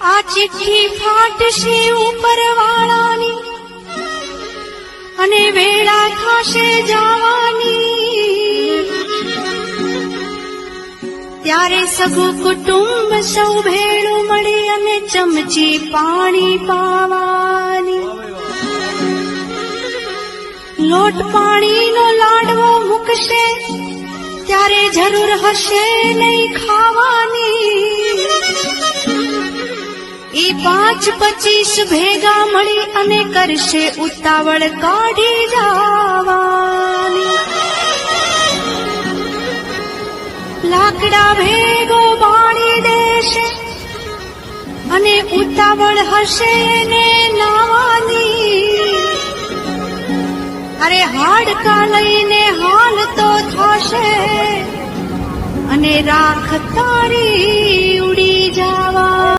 આ ચિઠ્ઠી ફાટશે ઉપર વાળાની અને વેળા થશે જવાની. ત્યારે સગું કુટુંબ સૌ ભેળું મળી અને ચમચી પાણી પાવાની. લોટ પાણીનો લાડવો મૂકશે, ત્યારે જરૂર હશે નહીં ખાવાની. ઈ પાંચ પચીસ ભેગા મળી અને કરશે ઉતાવળ કાઢી જવાની. લાકડા ભેગો બાળી દેશે અને ઉતાવળ હશે ને નાવાની. અરે હાડકા લઈને હાલ તો થશે અને રાખ તારી